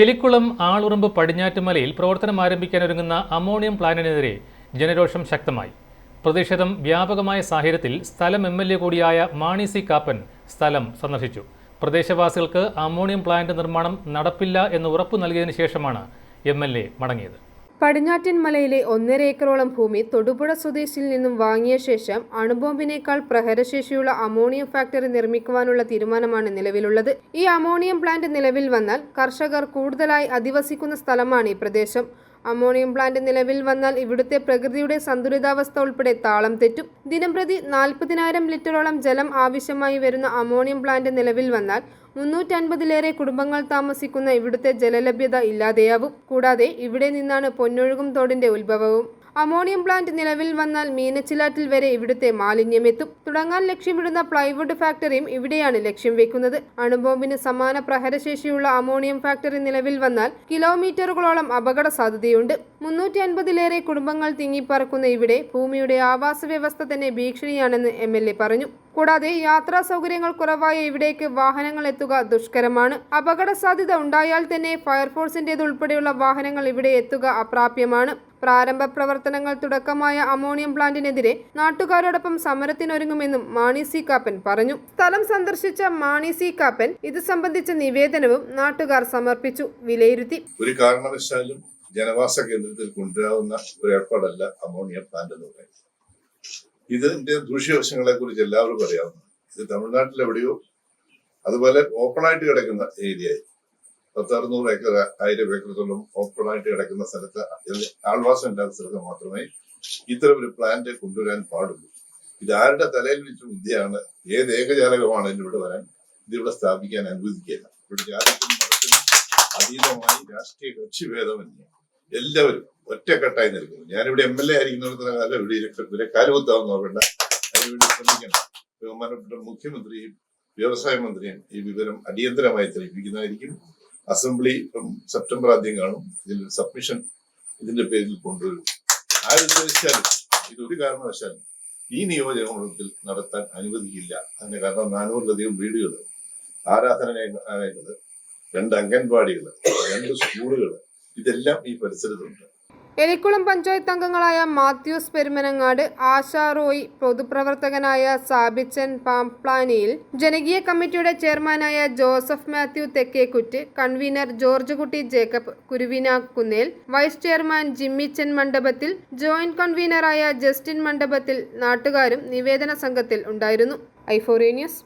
എലിക്കുളം ആളുറമ്പ് പടിഞ്ഞാറ്റുമലയിൽ പ്രവർത്തനം ആരംഭിക്കാനൊരുങ്ങുന്ന അമോണിയം പ്ലാന്റിനെതിരെ ജനരോഷം ശക്തമായി. പ്രതിഷേധം വ്യാപകമായ സാഹചര്യത്തിൽ സ്ഥലം എം എൽ എ കൂടിയായ മാണി സി കാപ്പൻ സ്ഥലം സന്ദർശിച്ചു. പ്രദേശവാസികൾക്ക് അമോണിയം പ്ലാന്റ് നിർമ്മാണം നടപ്പില്ല എന്ന് ഉറപ്പു നൽകിയതിനു ശേഷമാണ് എം എൽ എ മടങ്ങിയത്. പടിഞ്ഞാറ്റൻ മലയിലെ ഒന്നര ഏക്കറോളം ഭൂമി തൊടുപുഴ സ്വദേശിയിൽ നിന്നും വാങ്ങിയ ശേഷം അണുബോംബിനേക്കാൾ പ്രഹരശേഷിയുള്ള അമോണിയം ഫാക്ടറി നിർമ്മിക്കുവാനുള്ള തീരുമാനമാണ് നിലവിലുള്ളത്. ഈ അമോണിയം പ്ലാന്റ് നിലവിൽ വന്നാൽ കർഷകർ കൂടുതലായി അധിവസിക്കുന്ന സ്ഥലമാണ് ഈ പ്രദേശം. അമോണിയം പ്ലാന്റ് നിലവിൽ വന്നാൽ ഇവിടുത്തെ പ്രകൃതിയുടെ സന്തുലിതാവസ്ഥ ഉൾപ്പെടെ താളം തെറ്റും. ദിനംപ്രതി നാൽപ്പതിനായിരം ലിറ്ററോളം ജലം ആവശ്യമായി വരുന്ന അമോണിയം പ്ലാന്റ് നിലവിൽ വന്നാൽ മുന്നൂറ്റൻപതിലേറെ കുടുംബങ്ങൾ താമസിക്കുന്ന ഇവിടുത്തെ ജലലഭ്യത ഇല്ലാതെയാവും. കൂടാതെ ഇവിടെ നിന്നാണ് പൊന്നൊഴുകും തോടിന്റെ ഉത്ഭവവും. അമോണിയം പ്ലാന്റ് നിലവിൽ വന്നാൽ മീനച്ചിലാറ്റിൽ വരെ ഇവിടുത്തെ മാലിന്യം എത്തും തുടങ്ങാൻ ലക്ഷ്യമിടുന്ന പ്ലൈവുഡ് ഫാക്ടറിയും ഇവിടെയാണ് ലക്ഷ്യം വെക്കുന്നത്. അണുബോംബിന് സമാന പ്രഹരശേഷിയുള്ള അമോണിയം ഫാക്ടറി നിലവിൽ വന്നാൽ കിലോമീറ്ററുകളോളം അപകട സാധ്യതയുണ്ട് മുന്നൂറ്റി അൻപതിലേറെ കുടുംബങ്ങൾ തിങ്ങിപ്പറക്കുന്ന ഇവിടെ ഭൂമിയുടെ ആവാസ വ്യവസ്ഥ തന്നെ ഭീഷണിയാണെന്ന് എം പറഞ്ഞു. കൂടാതെ യാത്രാ സൗകര്യങ്ങൾ കുറവായ ഇവിടേക്ക് വാഹനങ്ങൾ എത്തുക ദുഷ്കരമാണ്. അപകട സാധ്യത ഉണ്ടായാൽ തന്നെ ഫയർഫോഴ്സിന്റേത് ഉൾപ്പെടെയുള്ള വാഹനങ്ങൾ ഇവിടെ എത്തുക അപ്രാപ്യമാണ്. പ്രാരംഭ പ്രവർത്തനങ്ങൾ തുടക്കമായ അമോണിയം പ്ലാന്റിനെതിരെ നാട്ടുകാരോടൊപ്പം സമരത്തിനൊരുങ്ങുമെന്നും മാണി സി കാപ്പൻ പറഞ്ഞു. സ്ഥലം സന്ദർശിച്ച മാണി സി കാപ്പൻ ഇത് സംബന്ധിച്ച നിവേദനവും നാട്ടുകാർ സമർപ്പിച്ചു. വിലയിരുത്തി. ഒരു കാരണവശാലും ജനവാസ കേന്ദ്രത്തിൽ കൊണ്ടുവരാവുന്ന ഒരു ഏർപ്പാടല്ല അമോണിയ പ്ലാന്റ് എന്ന് പറയുന്നത്. ഇതിന്റെ ദൂഷ്യവശങ്ങളെ കുറിച്ച് എല്ലാവരും അറിയാവുന്നതാണ്. ഇത് തമിഴ്നാട്ടിൽ എവിടെയോ അതുപോലെ ഓപ്പൺ ആയിട്ട് കിടക്കുന്ന ഏരിയ പത്തറുന്നൂറ് ഏക്കർ ആയിരം ഏക്കറത്തോളം ഓപ്പൺ ആയിട്ട് കിടക്കുന്ന സ്ഥലത്ത് ആൾവാസം ഇല്ലാത്ത സ്ഥലത്ത് മാത്രമേ ഇത്തരം ഒരു പ്ലാന്റ് കൊണ്ടുവരാൻ പാടുള്ളൂ. ഇത് ആരുടെ തലയിൽ വെച്ച ബുദ്ധിയാണ് ഏത് ഏകജാലകമാണ് ഇവിടെ വരാൻ ഇതിവിടെ സ്ഥാപിക്കാൻ അനുവദിക്കില്ല ഇവിടെ ജാതിക്കും മതത്തിനും അതീതമായി രാഷ്ട്രീയ കക്ഷി ഭേദമന്യേ എല്ലാവരും ഒറ്റക്കെട്ടായി നിൽക്കുന്നു. ഞാനിവിടെ എം എൽ എ ആയിരിക്കുന്നിടത്തോളം കാലം ഇവിടെ ഇവരെ കാലുകുത്താവുന്ന നോക്കണ്ട അതിനുവേണ്ടി ശ്രമിക്കണം. ബഹുമാനപ്പെട്ട മുഖ്യമന്ത്രിയും വ്യവസായ മന്ത്രിയും ഈ വിവരം അടിയന്തരമായി തെളിയിപ്പിക്കുന്നതായിരിക്കും. അസംബ്ലി സെപ്റ്റംബർ ആദ്യം കാണും. ഇതിൽ സബ്മിഷൻ ഇതിന്റെ പേരിൽ കൊണ്ടുവരും. ആരുദ്ദേശിച്ചാലും ഇതൊരു കാരണവശാലും ഈ നിയോജകമണ്ഡലത്തിൽ നടത്താൻ അനുവദിക്കില്ല. അതിന് കാരണം നാനൂറിലധികം വീടുകൾ ആരാധനാലയങ്ങൾ രണ്ട് അംഗൻവാടികൾ രണ്ട് സ്കൂളുകൾ ഇതെല്ലാം ഈ പരിസരത്തുണ്ട്. എലിക്കുളം പഞ്ചായത്ത് അംഗങ്ങളായ മാത്യൂസ് പെരുമനങ്ങാട് ആശാ റോയ് പൊതുപ്രവർത്തകനായ സാബിച്ചൻ പാംപ്ലാനിയിൽ ജനകീയ കമ്മിറ്റിയുടെ ചെയർമാനായ Joseph Mathew Thekkekuttu convener George Kutty Jacob Kuruvina Kunnel vice chairman Jimmichan Mandapathil joint കൺവീനറായ Justin മണ്ഡപത്തിൽ നാട്ടുകാരും നിവേദന സംഘത്തിൽ ഉണ്ടായിരുന്നു. ഐഫോറിയ ന്യൂസ്